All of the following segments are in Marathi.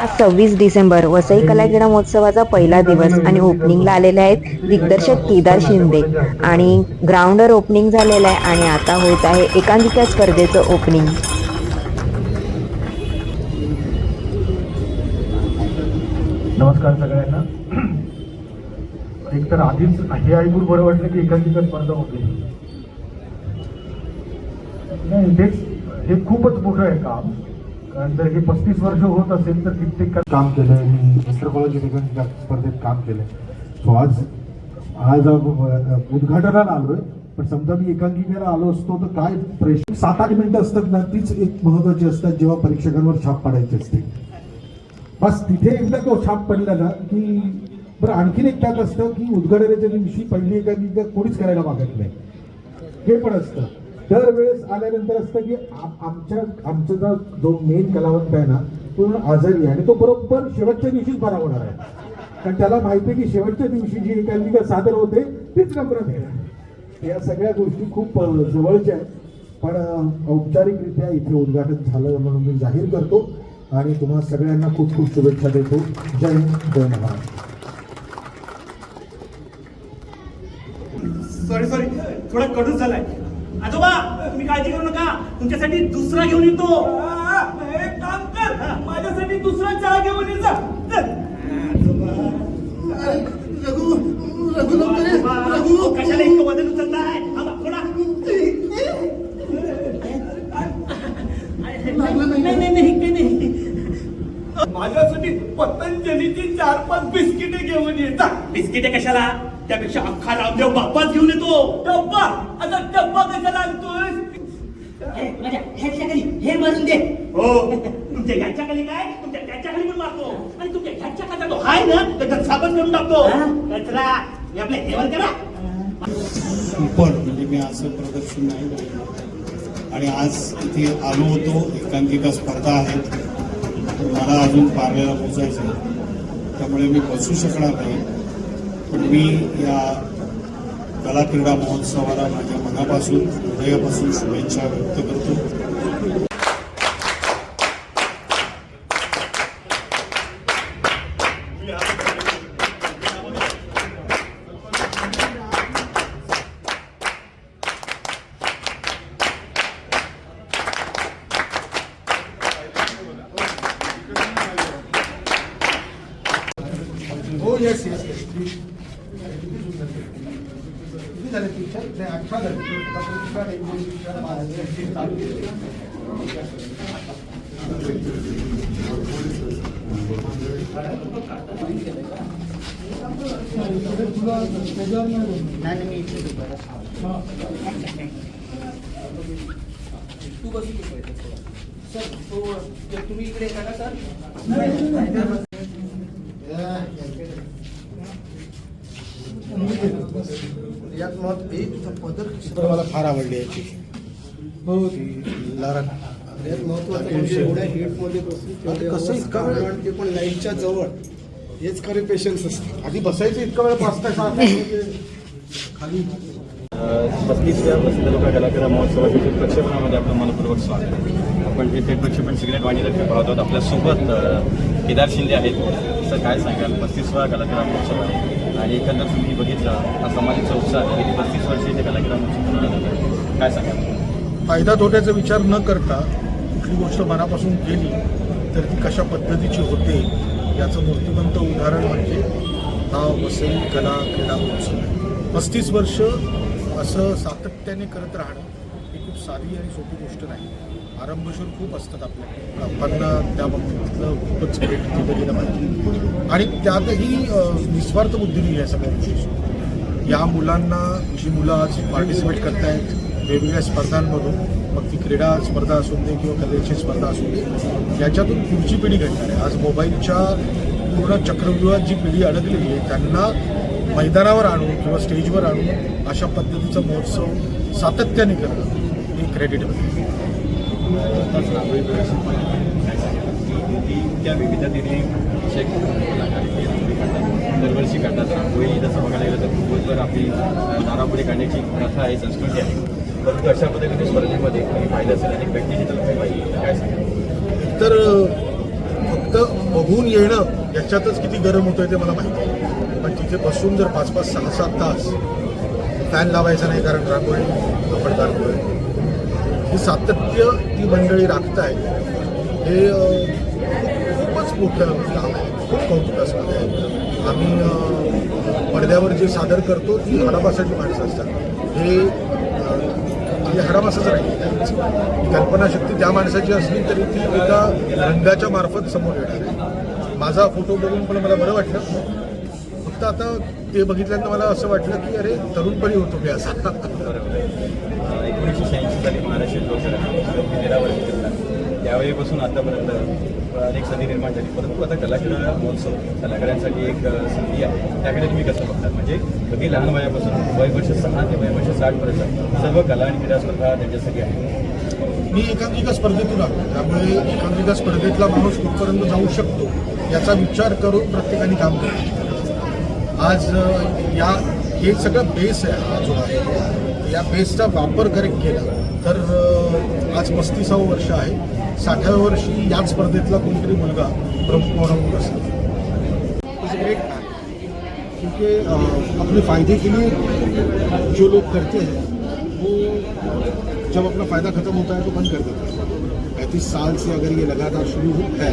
आज सव्वीस डिसेंबर वसई कला क्रीडा महोत्सवाचा पहिला दिवस आणि ओपनिंगला आलेले आहेत दिग्दर्शक केदार शिंदे. आणि ग्राउंडर ओपनिंग झालेलं आहे आणि आता होत आहे एकांकिका स्पर्धेचं ओपनिंग नमस्कार सगळ्यांना. एक तर आधीच हे ऐकून बरं वाटलं की एकांकिका स्पर्धा होते. नाही तेच हे खूपच मोठं आहे काम. जर हे पस्तीस वर्ष होत असेल तर कित्येक काम केलंय. मी मिस्टर कॉलेज ठिकाणी स्पर्धेत काम केलंय. सो आज आज उद्घाटनाला उद्घाटनाला आलोय. पण समजा मी एकांकिकेला आलो असतो तर काय प्रेशर सात आठ मिनिटं असतात ना तीच एक महत्वाची असतात जेव्हा परीक्षकांवर छाप पाडायची असते. बस तिथे एकदा तो छाप पडला ना की बरं आणखीन एक त्यात असतं की उद्घाटनाच्या दिवशी पहिली एकांकिका कोणीच करायला मागत नाही. हे पण असतं. दरवेळेस आल्यानंतर असतं की आमच्या आमचा जो मेन कलावंत आहे ना तो आजारी आहे आणि तो बरोबर शेवटच्या दिवशीच बरा होणार आहे. कारण त्याला माहिती आहे की शेवटच्या दिवशी जी एकांकिका सादर होते तीच नम्रत आहे. या सगळ्या गोष्टी खूप जवळच्या आहेत. पण औपचारिकरित्या इथे उद्घाटन झालं म्हणून मी जाहीर करतो आणि तुम्हा सगळ्यांना खूप खूप शुभेच्छा देतो. जय हिंद, जय महाराष्ट्र. सॉरी सॉरी थोडा कडू झालाय. आजोबा तुम्ही काळजी करू नका. तुमच्यासाठी दुसरा घेऊन येतो. एक काम कर माझ्यासाठी दुसरा चहा घेऊन ये जा. कशाला इतकं वजन उचलताय? थांबा, थोडा. नाही नाही नाही काही नाही. माझ्यासाठी पतंजलीची चार पाच बिस्किटे घेऊन ये. जा. बिस्किटे कशाला? त्यापेक्षा अख्खा रामदेव बाप्पाच घेऊन येतो. डब्बा कशाला आणतोय माझ्या ह्याच्या खाली हे मारून दे. हो. तुमच्या ह्याच्या खाली काय? तुमच्या त्याच्याखाली पण मारतो. आणि तुमच्या ह्याच्या खाली तो हाय ना त्याच्यात साबण करून टाकतो. हा? कचरा. हे आपल्या हेवर करा. पण म्हणजे मी असं प्रदर्शन नाही बघितलं. आणि आज इथे आलो होतो. एकांकिका स्पर्धा आहेत मला अजून पार्ल्याला पोचायचं आहे. त्यामुळे मी बसू शकणार नाही. पण मी या कला क्रीडा महोत्सवाला माझ्या मनापासून हृदयापासून शुभेच्छा व्यक्त करतो हो येस येस येस किती झाले पिक्चर नाही अठरा झाले दुसरा एक दोन पिक्चर बारा चालू सर यात मत एक पदर तर मला फार आवडली याची. हो लारा सगळ्यात महत्वाचं म्हणजे एवढ्या हिटमध्ये बसून कसं इतका वेळ? ते पण लाईटच्या जवळ. हेच खरे पेशन्स असतात. आधी बसायचं इतका वेळ पाच तास म्हणजे खाली. पस्तीसव्या प्रसिद्ध लोक कलाकार महोत्सवाच्या प्रक्षेपणामध्ये आपलं मनपूर्वक स्वागत आहे. आपण हे थेट प्रक्षेपण सिगरेट वाणीतर्फे पाहत आहोत आपल्यासोबत केदार शिंदे आहेत. सर काय सांगाल? पस्तीसवा कलाकार महोत्सव आहे आणि एकंदर तुम्ही बघितलं हा समाजाचा उत्साह गेली पस्तीस वर्ष इथे कलाकार काय सांगा फायदा तोट्याचा विचार न करता कुठली गोष्ट मनापासून केली तर ती कशा पद्धतीची होते याचं मूर्तिमंत उदाहरण म्हणजे हा वसई कला क्रीडा महोत्सव पस्तीस वर्ष असं सातत्याने करत राहणं ही खूप साधी आणि सोपी गोष्ट नाही. आरंभशूर खूप असतात आपल्याकडे आपण त्या बाबतीतलं खूपच भेट गेलं पाहिजे. आणि त्यातही निस्वार्थ बुद्धीने या सगळ्या गोष्टी या मुलांना जी मुलं आज पार्टिसिपेट करतायत आहेत वेगवेगळ्या स्पर्धांमधून मग ती क्रीडा स्पर्धा असू दे किंवा कलेची स्पर्धा असू दे याच्यातून पुढची पिढी घडणार आहे. आज मोबाईलच्या पूर्ण चक्रव्यूहात जी पिढी अडकलेली आहे त्यांना मैदानावर आणून किंवा स्टेजवर आणून अशा पद्धतीचा महोत्सव सातत्याने करणं हे क्रेडिट आहे आताच रांगोळी प्रदर्शन ती- त्या विविधतेने असे दरवर्षी काढतात रांगोळी तसं बघायला गेलं तर जर आपली दारापुढे काढण्याची प्रथा आहे संस्कृती आहे परंतु अशा पद्धतीने स्पर्धेमध्ये काही फायदा असेल आणि व्यक्तीची तर काय सांगाल तर फक्त बघून येणं याच्यातच किती गरम होतंय ते मला माहिती आहे. पण तिथे बसून जर पाच पाच सहा सात तास फॅन लावायचा नाही कारण रांगोळी आपण काढतोय ही सातत्य ती मंडळी राखत आहे हे खूपच मोठं काम आहे खूप कौतुकास्पद आहे. आम्ही पडद्यावर जे सादर करतो ती हडामासाची माणसं असतात. हे म्हणजे हे नाही कल्पनाशक्ती त्या माणसाची असली तरी ती एका रंगाच्या मार्फत समोर येणार आहे. माझा फोटो बघून पण मला बरं वाटलं. फक्त आता ते बघितल्यानंतर मला असं वाटलं की अरे तरुणपणी होतो मी असा. अं, महाराष्ट्र लोकसभा तेरा वर्ष करतात त्यावेळीपासून आतापर्यंत अनेक संधी निर्माण झाली. परंतु आता कलाकार महोत्सव कलाकारांसाठी एक संधी आहे. त्याकडे तुम्ही कसं बघतात? म्हणजे अगदी लहान वयापासून वयवर्ष सहा ते वयवर्ष साठपर्यंत सर्व कला आणि क्रीडा स्पर्धा त्यांच्यासाठी आहे मी एकांकिका स्पर्धेतून आलो. त्यामुळे एकांकिका स्पर्धेतला माणूस कुठपर्यंत जाऊ शकतो याचा विचार करून प्रत्येकाने काम करतो आज या हे सगळं बेस आहे. हा जो आहे या बेसचा वापर करेक्ट केला. तर आज पस्तीसावं वर्ष आहे. साठाव्या वर्षी याच स्पर्धेतला कोणतरी मुलगा प्रमुख असेल ग्रेट क्योंकि अपने फ़ायदे के लिए जो लोग करते हैं वो जब अपना फ़ायदा ख़त्म होता है तो बंद कर देते हैं। पैंतीस साल से अगर ये लगातार शुरू हो है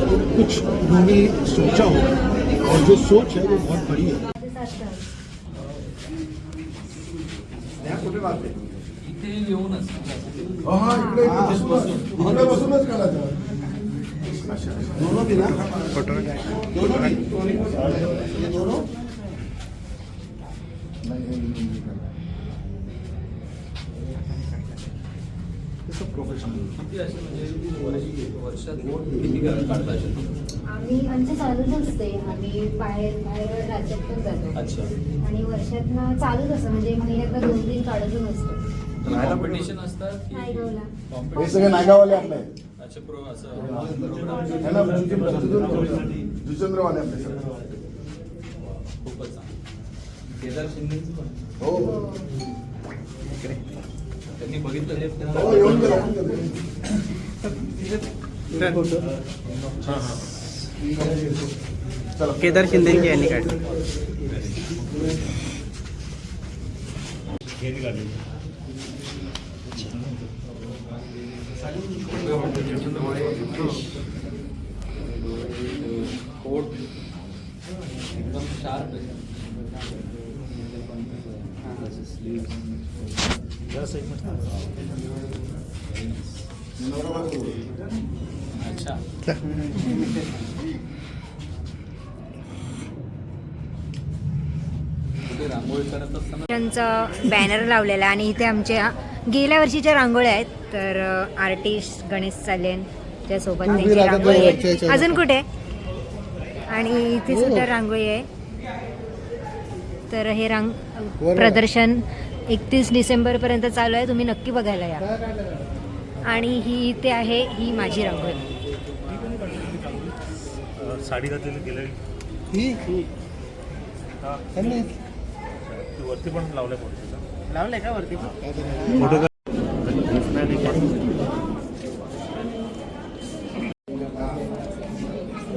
तो कुछ उन्होंने सोचा होगा और जो सोच है वो बहुत बड़ी है। आम्ही आमचं चालूच असते. आम्ही बाहेर बाहेर राज्यात पण जातो. अच्छा. आणि वर्षातनं चालूच असतं. म्हणजे महिन्यातनं दोन तीन काढतच असतो. राहायला कंडिशन असतात की नाही गवला हे सगळे नागावाले आपले. अच्छा प्रो असं. है ना? जुचंद्रवाले आपले सगळे. खूपच केदार शिंदेचं पण. हो. त्यांनी बघितलं हे हो, येऊन गेला. केदार शिंदेची यांनी काढली. एकदम शार्प अच्छा रांगोळी करत असताना त्यांचं बॅनर लावलेला आणि इथे आमच्या गेल्या वर्षीच्या रांगोळ्या आहेत. तर आर्टिस्ट गणेश चालेन त्यासोबत त्यांची रांगोळी आहे. अजून कुठे? आणि इथे सुद्धा रांगोळी आहे. तर हे रांग प्रदर्शन एकतीस डिसेंबरपर्यंत चालू आहे. तुम्ही नक्की बघायला या. आणि ही इथे आहे ही माझी रांगोळी. साडी घातलेली गेले. ही? त्यांनी? वरती पण लावलंय का वरती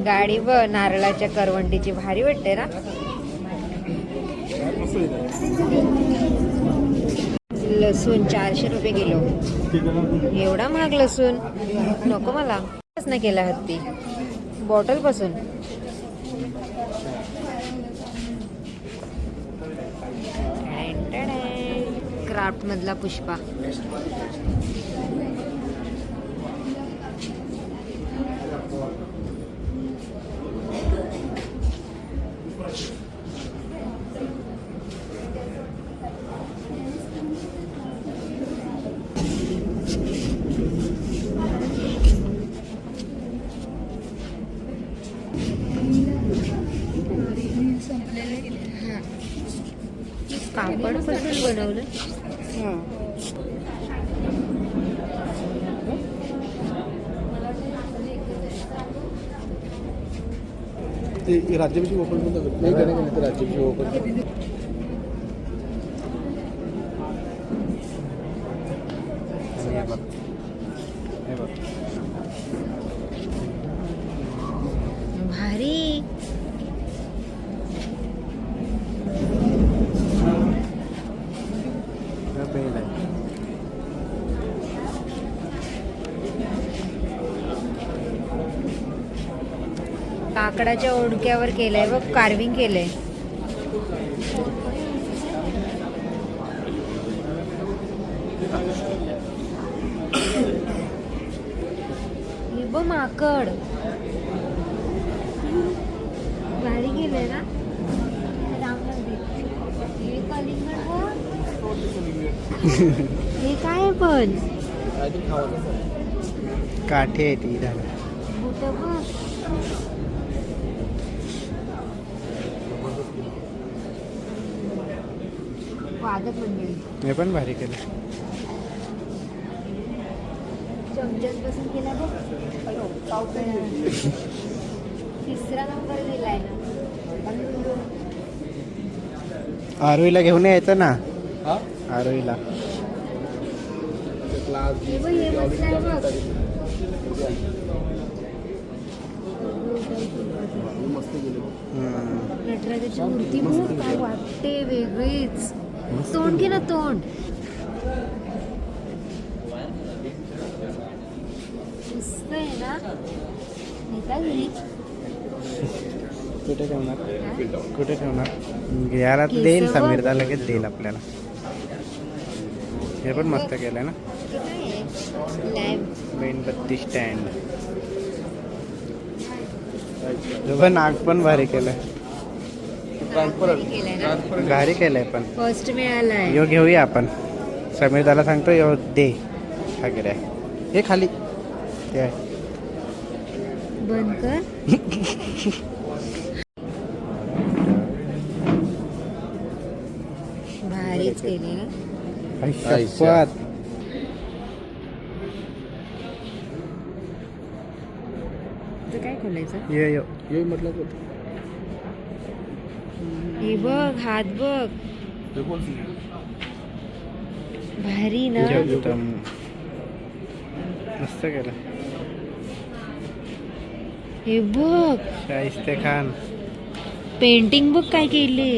गाडी व नारळाच्या करवंडीची भारी वाटते ना? लसूण चारशे रुपये किलो. एवढा महाग लसूण? नको मला. नाही केला हत्ती? बॉटलपासून. क्राफ्ट मधला पुष्पा कापडपासून बनवलं. ते राज्याभिषेक ओपन नाही, ते राज्याभिषेक ओपन भारी. काकडाच्या ओडक्यावर केलंय बघ कार्विंग केलंय. हे बघ माकड. भारी केलंय ना? हे काय पण? काठी आहे ती बुटं बघ. वादक मंडळी. हे पण भारी केलं. चमच्यात बसून केला बघ तिसरा नंबर दिलाय ना. आरोईला घेऊन यायचं ना. आरोईला हे बघ हे मस्त हम्म. नटराजाची मूर्ती बघ काय वाटते वेगळीच. तोंड घे ना तोंड. मस्त आहे ना? नेता घरी कुठे ठेवणार? कुठे ठेवणार? याला देईल. समीरदा लगेच देईल आपल्याला. हे पण मस्त केलंय ना? मेणबत्ती स्टँड नाग पण भारी केलंय. ना? भारी केलंय पण. फर्स्ट मिळालाय यो घेऊया आपण. समीरदाला सांगतो यो दे. हा गिऱ्या हे खाली. ते आहे. बंद कर. भारीच केली. ना आई शपथ. तर काय खोलायचं? ये यो. हे बघ हात बघ. भारी ना. मस्त केलं. हे बघ. शाहिस्ते खान पेंटिंग बघ काय केले.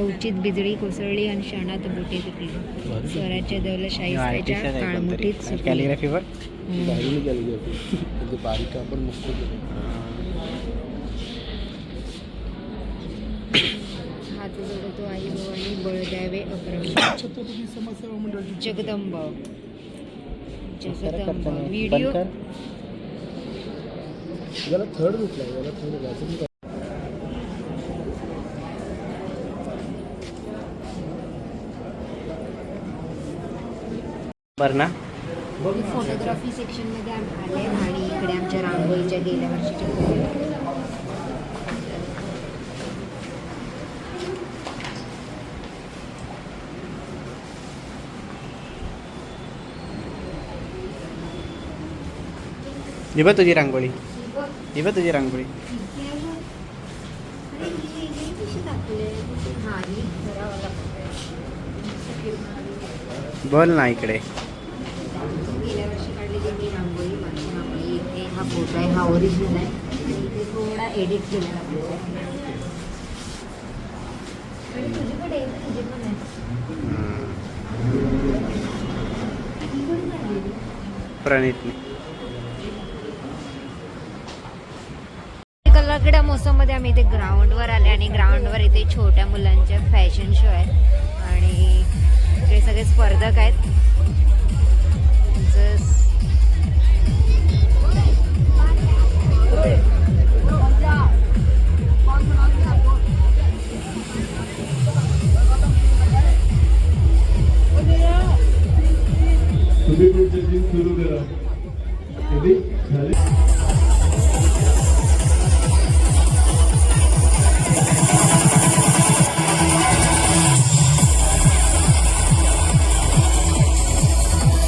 अवचित बिजळी कोसळली आणि क्षणात बोटे तुटली. स्वराच्या देवला शाहिस्त्याच्या काळमुठीत सुटली. कॅलिग्राफीवर. बारीक आपण मस्त आई भवानी बळ द्यावे अक्रम जगदंब. जगदंब. व्हिडिओ थर्ड भेटला याला थर्ड बरं ना? फोटोग्राफी सेक्शनमध्ये आम- आले आणि इकडे आमच्या रांगोळीच्या गेल्या वर्षीच्या ही बघ तुझी रांगोळी ही बघ तुझी रांगोळी बोल ना इकडे हा फोटो आहे हा ओरिजिनल आहे इथे थोडा एडिट केलेला आहे आणि तुझीकडे आहे, तुझी पण आहे ही कोणी काढलेली? प्रणितने कलाक्रीडा महोत्सवमध्ये आम्ही इथे ग्राउंडवर आले आणि ग्राउंडवर इथे छोट्या मुलांचे फॅशन शो आहे आणि इकडे सगळे स्पर्धक आहेत. जस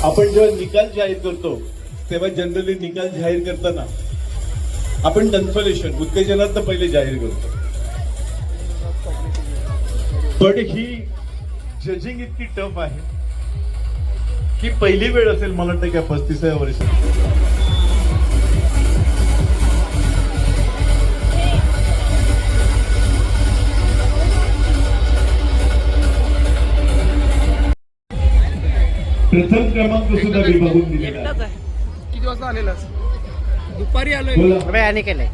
आपण जेव्हा निकाल जाहीर करतो तेव्हा जनरली निकाल जाहीर करताना आपण कन्फलेशन उत्तेजनात पहिले जाहीर करतो. पण ही जजिंग इतकी टफ आहे की पहिली वेळ असेल मला वाटतं की पस्तीसाव्या वर्षी. प्रथम क्रमांक सुद्धा विभागून दिलेला आहे. किती वाजता आलेलास दुपारी बोला. आणि केलंय.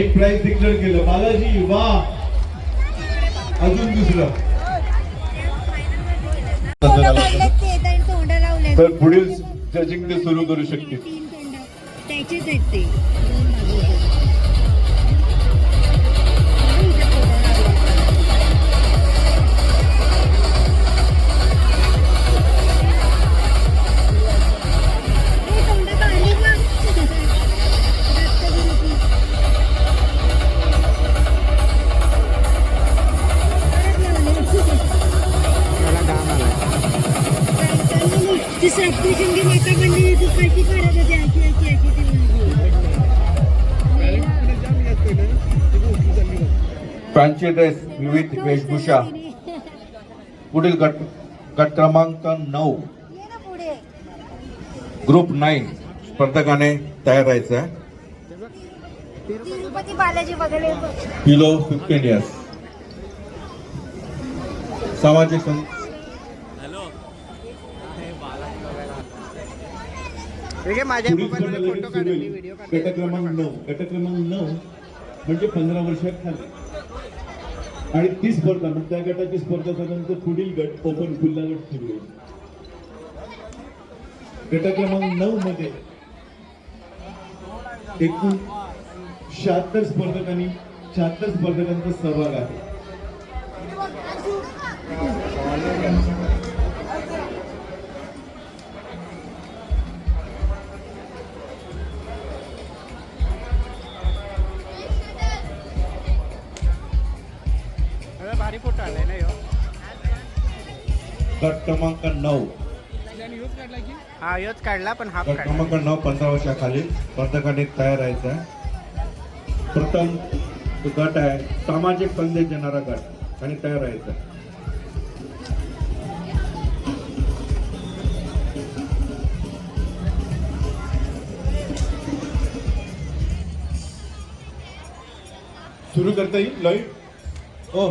एक प्राइज डिक्लेअर केलं. बालाजी वा. अजून दुसरं. तोंड लावले तर पुढील जजिंग ते सुरू करू तोंड त्याचेच आहेत ते. सप्तशृंगी माता म्हणली तू कशी करत होती अशी अशी अशी ती म्हणली. फॅन्सी ड्रेस विविध वेशभूषा. पुढील गट गट क्रमांक नऊ. Group nine. स्पर्धकाने तयार राहायचं आहे. तिरुपती बालाजी वगैरे. बिलो फिफ्टीन इयर्स सामाजिक सं- ठीक आहे माझ्या पुढील मोबाईलमध्ये स्पर्धा फोटो लगेच काढून सुरू मी होईल. व्हिडिओ गट क्रमांक नऊ. गट क्रमांक नऊ म्हणजे पंधरा वर्षात खाली. आणि ती स्पर्धा मग त्या गटाची स्पर्धा झाल्यानंतर पुढील गट ओपन खुल्ला गट सुरू होईल. गट क्रमांक नऊ मध्ये एकूण शहात्तर स्पर्धकांनी शहात्तर स्पर्धकांचा सहभाग आहे. गट क्रमांक नऊ. हा ह्योच काढला पण गट काढला. क्रमांक नऊ पंधरा वर्षाखाली स्पर्धकांनी तयार राहायचं. आहे प्रथम जो गट आहे सामाजिक संदेश देणारा गट. आणि तयार राहायचं. आहे. सुरू करता येईल लाईव्ह हो.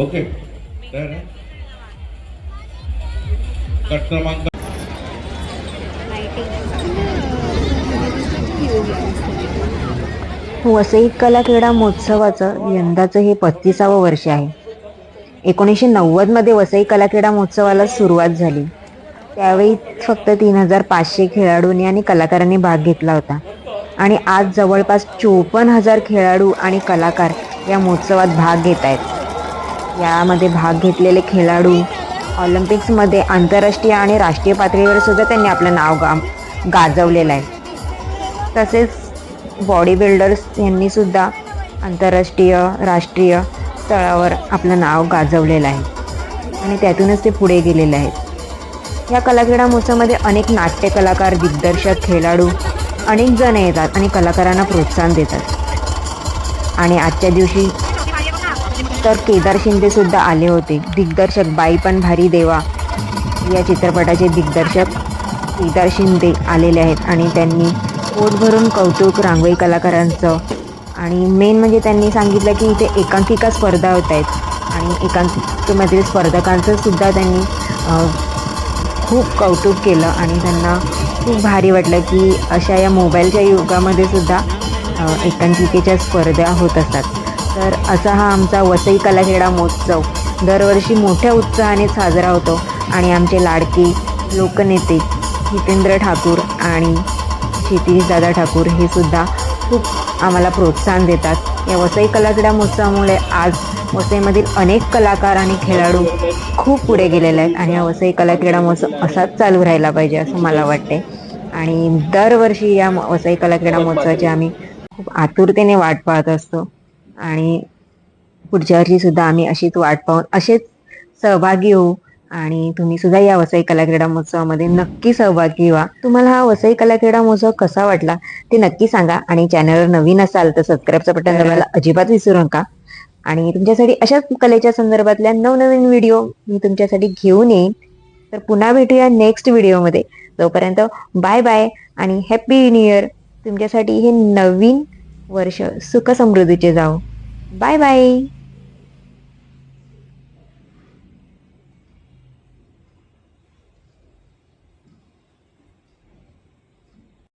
ओके. तयार क्रमांक हो, वसई कला क्रीडा महोत्सवाचं यंदाचं हे पस्तीसावं वर्ष आहे. एकोणीसशे नव्वदमध्ये वसई कला क्रीडा महोत्सवाला सुरुवात झाली. त्यावेळी फक्त तीन हजार पाचशे खेळाडूंनी आणि कलाकारांनी भाग घेतला होता. आणि आज जवळपास चोपन्न हजार खेळाडू आणि कलाकार या महोत्सवात भाग घेत आहेत. यामध्ये भाग घेतलेले खेळाडू. ऑलिम्पिक्समध्ये आंतरराष्ट्रीय आणि राष्ट्रीय पातळीवर सुद्धा त्यांनी आपलं नाव गा गाजवलेलं आहे. तसेच बॉडी बिल्डर्स यांनी सुद्धा आंतरराष्ट्रीय राष्ट्रीय स्तरावर आपलं नाव गाजवलेलं आहे. आणि त्यातूनच ते पुढे गेलेले आहेत. या कलाक्रीडा महोत्सवामध्ये अनेक नाट्य कलाकार दिग्दर्शक खेळाडू अनेक जण येतात आणि कलाकारांना प्रोत्साहन देतात. आणि आजच्या दिवशी तर केदार शिंदे सुद्धा आले होते. दिग्दर्शक बाई पण भारी देवा. या चित्रपटाचे दिग्दर्शक केदार शिंदे आलेले आहेत आणि त्यांनी पोट भरून कौतुक रांगोळी कलाकारांचं आणि मेन म्हणजे त्यांनी सांगितलं की इथे एकांकिका स्पर्धा होत आहेत. आणि एकांकिकेमधील स्पर्धकांचं सुद्धा त्यांनी खूप कौतुक केलं आणि त्यांना खूप भारी वाटलं की अशा या मोबाईलच्या युगामध्ये सुद्धा एकांकिकेच्या स्पर्धा होत असतात. तर असा हा आमचा वसई कलाखेडा महोत्सव. दरवर्षी मोठ्या उत्साहाने साजरा होतो आणि आमचे लाडके लोकनेते हितेंद्र ठाकूर आणि क्षितिजदादा ठाकूर हे सुद्धा खूप आम्हाला प्रोत्साहन देतात. या वसई कला महोत्सवामुळे आज वसईमधील अनेक कलाकार आणि खेळाडू खूप पुढे गेलेले आहेत आणि हा वसई कला महोत्सव असाच चालू राहिला पाहिजे असं मला वाटते. आणि दरवर्षी या म- वसई कला महोत्सवाची आम्ही खूप आतुरतेने वाट पाहत असतो. आणि पुढच्या वर्षी सुद्धा आम्ही अशीच वाट पाहून असेच सहभागी होऊ. आणि तुम्ही सुद्धा या वसई कला क्रीडा महोत्सवामध्ये नक्की सहभागी व्हा. तुम्हाला हा वसई कला क्रीडा महोत्सव कसा वाटला ते नक्की सांगा. आणि चॅनलवर नवीन असाल तर सबस्क्राईबचं बटन दाबायला अजिबात विसरू नका. आणि तुमच्यासाठी अशाच कलेच्या संदर्भातल्या नवनवीन व्हिडिओ मी तुमच्यासाठी घेऊन येईन. तर पुन्हा भेटूया नेक्स्ट व्हिडिओमध्ये तोपर्यंत बाय बाय आणि हॅप्पी न्यू इयर तुमच्यासाठी हे नवीन वर्ष सुख समृद्धीचे जाओ बाय बाय